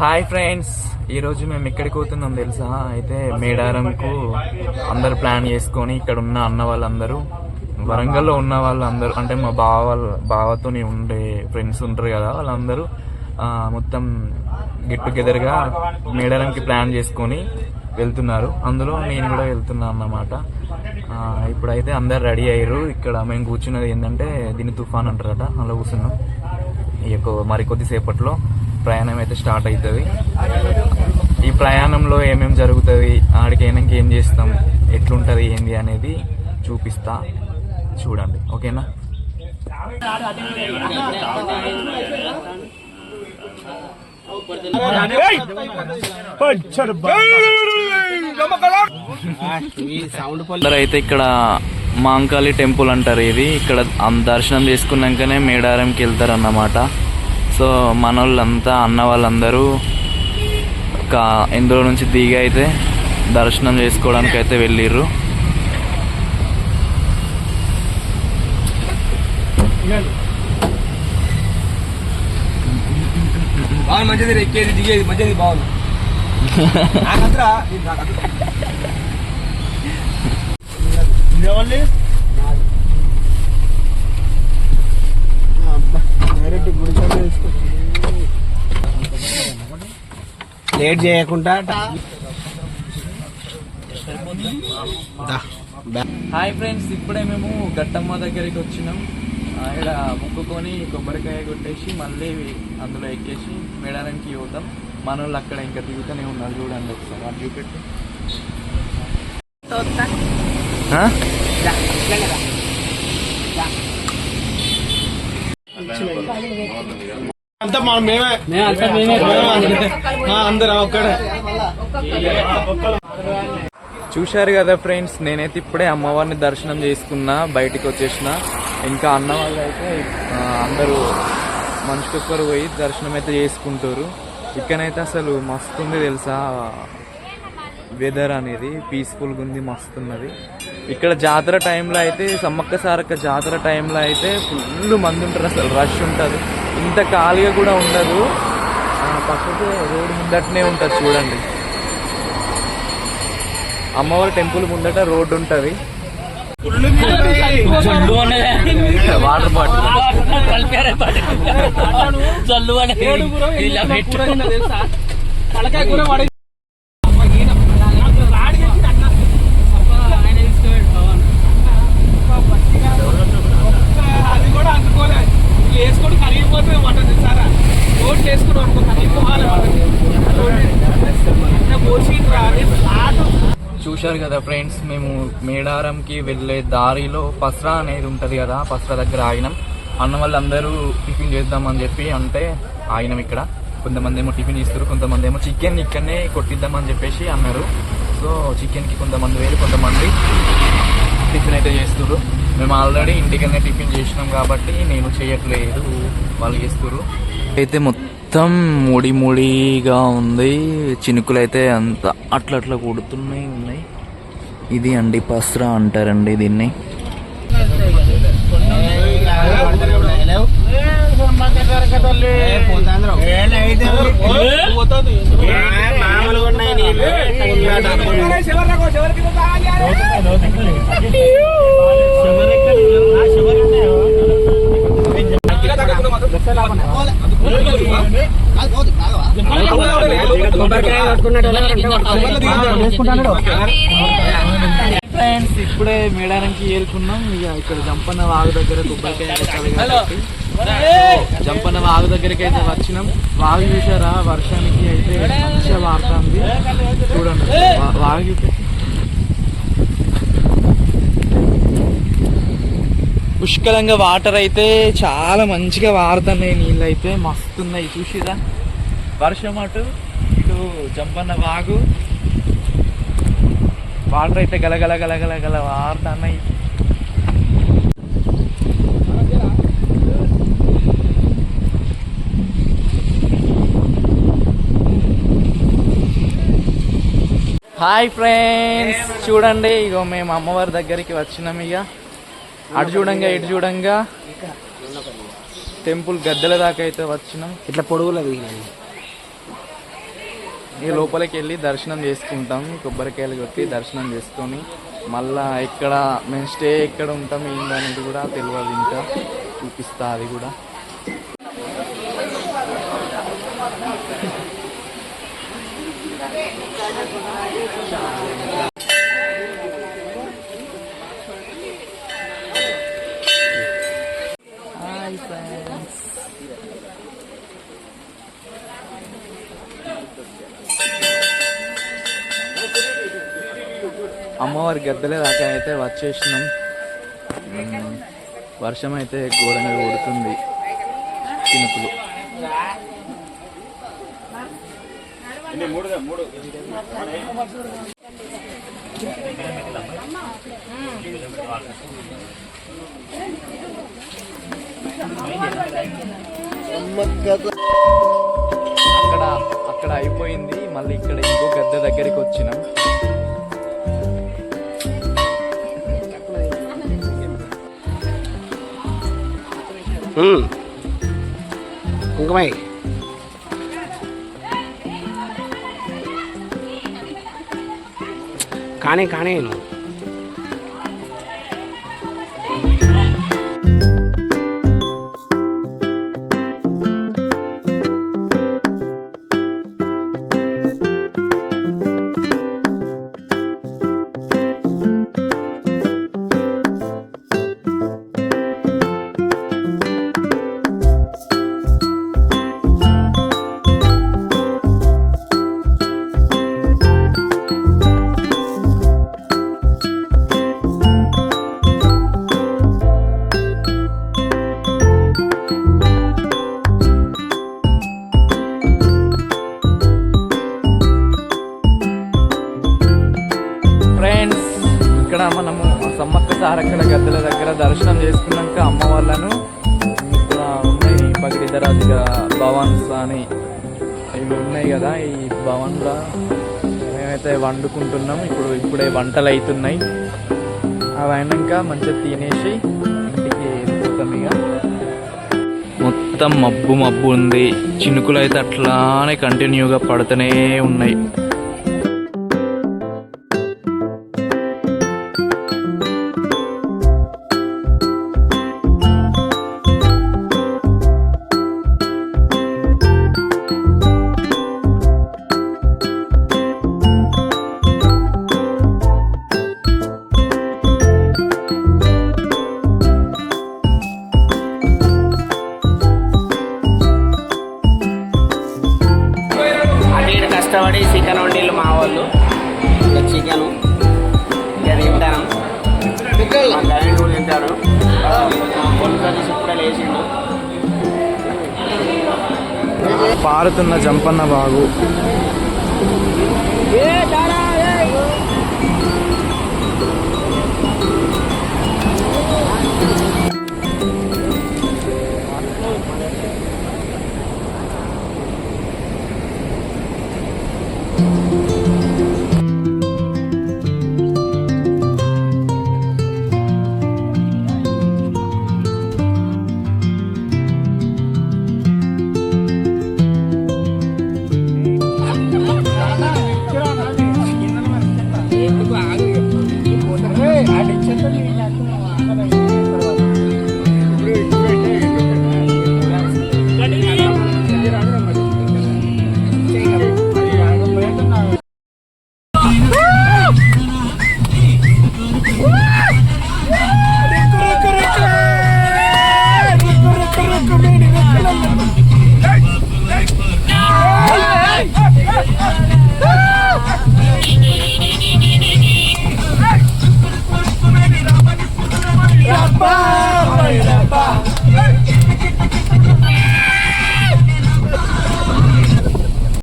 Hi friends. ఈరోజు మేము ఎక్కడికి పోతున్నాం తెలుసా? అయితే మేడారంకు అందరు ప్లాన్ చేసుకొని ఇక్కడ ఉన్న అన్న వాళ్ళందరూ వరంగల్లో ఉన్న వాళ్ళందరూ అంటే మా బావ వాళ్ళ బావతో ఉండే ఫ్రెండ్స్ ఉంటారు కదా వాళ్ళందరూ మొత్తం గెట్ టుగెదర్గా మేడారంకి ప్లాన్ చేసుకొని వెళ్తున్నారు. అందులో నేను కూడా వెళ్తున్నా అన్నమాట. ఇప్పుడైతే అందరు రెడీ అయ్యారు. ఇక్కడ మేము కూర్చున్నది ఏంటంటే దీన్ని తుఫాన్ అంటారట. అలా కూర్చున్నాం. ఈ యొక్క మరి కొద్దిసేపట్లో ప్రయాణం అయితే స్టార్ట్ అవుతుంది. ఈ ప్రయాణంలో ఏమేమి జరుగుతుంది ఆడికి అయినాక ఏం చేస్తాం ఎట్లుంటుంది ఏంది అనేది చూపిస్తా. చూడండి ఓకేనా? అయితే ఇక్కడ మాంకాళి టెంపుల్ అంటారు ఇది. ఇక్కడ దర్శనం చేసుకున్నాకనే మేడారంకి వెళ్తారు అన్నమాట సో మన వాళ్ళంతా అన్న వాళ్ళందరూ ఒక ఇందులో నుంచి దిగి అయితే దర్శనం చేసుకోవడానికి అయితే వెళ్ళిర్రు. బాగుంది మంచిది ఎక్కేది దిగేది మంచిది బాగుంది. నాకంతరా ఇది నాకంతరా. లేట్ చేయకుండా హాయ్ ఫ్రెండ్స్ ఇప్పుడే మేము గట్టమ్మ దగ్గరికి వచ్చినాం. ఇక్కడ మొక్కుకొని కొబ్బరికాయ కొట్టేసి మళ్ళీ అందులో ఎక్కేసి మేడారానికి పోతాం. మన వాళ్ళు అక్కడ ఇంకా దిగుతూనే ఉన్నారు చూడండి ఒకసారి. అది చూపెట్టి. అంతా మనం మేమే. ఆ, అందరం ఒక్కడే. చూశారు కదా ఫ్రెండ్స్ నేనైతే ఇప్పుడే అమ్మవారిని దర్శనం చేసుకున్నా బయటికి వచ్చేసిన. ఇంకా అన్న వాళ్ళు అయితే అందరూ మనిషికొక్కరు పోయి దర్శనం అయితే చేసుకుంటారు. ఇక్కడైతే అసలు మస్తు ఉంది తెలుసా? వెదర్ అనేది పీస్ఫుల్గా ఉంది మస్తు ఉన్నది. ఇక్కడ జాతర టైంలో అయితే సమ్మక్క సారక్క జాతర టైంలో అయితే ఫుల్ మంది ఉంటారు అసలు రష్ ఉంటుంది. ఇంత ఖాళీగా కూడా ఉండదు. పక్కకు రోడ్డు ముందటనే ఉంటుంది చూడండి. అమ్మవారి టెంపుల్ ముందట రోడ్డు ఉంటది. Water bottle. అది చూశారు కదా ఫ్రెండ్స్ మేము మేడారంకి వెళ్ళే దారిలో పస్రా అనేది ఉంటుంది కదా పస్రా దగ్గర ఆగినాం. అన్న వాళ్ళందరూ టిఫిన్ చేద్దామని చెప్పి అంటే ఆగినాం ఇక్కడ. కొంతమంది ఏమో టిఫిన్ ఇస్తారు కొంతమంది ఏమో చికెన్ ఇక్కడనే కొట్టిద్దామని చెప్పేసి అన్నారు. సో చికెన్కి కొంతమంది వేరు కొంతమంది టిఫిన్ అయితే చేస్తారు మేము ఆల్రెడీ ఇంటికనే టిఫిన్ చేసినాం కాబట్టి నేను చేయట్లేదు వాళ్ళు చేస్తారు అయితే మొత్తం ముడి ముడిగా ఉంది చినుకులు అయితే అంత అట్లా అట్లా కొడుతున్నాయి ఉన్నాయి ఇది అండి పస్రా అంటారండి దీన్ని ఫ్రెండ్స్ ఇప్పుడే మేడారంకి ఏరుకున్నాం ఇక ఇక్కడ జంపన్న వాగు దగ్గర కొబ్బరికాయ జంపన్న వాగు దగ్గరికి అయితే వచ్చినాం. వాగు చూసారా? వర్షానికి అయితే మంచిగా వాడుతుంది చూడండి వాగు పుష్కలంగా వాటర్ అయితే చాలా మంచిగా వారుతున్నాయి నీళ్ళు అయితే. మస్తున్నాయి చూసిరా? వర్షం అటు ఇటు జంపన్న వాగు వాటర్ అయితే గలగల గలగల గల వారుతున్నాయి. హాయ్ ఫ్రెండ్స్ చూడండి ఇగో మేము అమ్మవారి దగ్గరికి వచ్చినాం ఇక అటు చూడంగా ఇటు చూడంగా. టెంపుల్ గద్దెల దాకా అయితే వచ్చినాం. ఇట్లా పొడుగులో దిగినాయి ఈ లోపలికి వెళ్ళి దర్శనం చేసుకుంటాం కొబ్బరికాయలు కొట్టి దర్శనం చేసుకొని మళ్ళా ఎక్కడ మేము స్టే ఎక్కడ ఉంటాం ఏంటనేది కూడా తెలియదు ఇంకా. చూపిస్తా అది కూడా. అమ్మవారి గద్దెలే దాకా అయితే వచ్చేసినాం వర్షం అయితే ఘోరంగా కొడుతుంది చినుకులు. అక్కడ అక్కడ అయిపోయింది. మళ్ళీ ఇక్కడ ఇంకో గద్దె దగ్గరికి వచ్చినాం. కుంకుమై కానీ కానీ నువ్వు. ఇక్కడ దర్శనం చేసుకున్నాక అమ్మ వాళ్ళను ఇక్కడ ఉన్నాయి. పగిడిదరాజుగా భవన్స్ అని ఇవి ఉన్నాయి కదా ఈ భవన్లో మేమైతే వండుకుంటున్నాం. ఇప్పుడు ఇప్పుడే వంటలు అవుతున్నాయి అవి అయినాక మంచిగా తినేసి ఇంటికి వెళ్ళిపోతాం ఇక. మొత్తం మబ్బు మబ్బు ఉంది. చినుకులు అయితే అట్లానే కంటిన్యూగా పడుతూనే ఉన్నాయి. చికెన్ వండిళ్ళు మా వాళ్ళు. ఇక చికెన్ ఇక తింటాను గైడ్ కూడా తింటారు. ఇప్పుడే లేచిండు. పారుతున్న జంపన్న బాగు. ఏ దాడా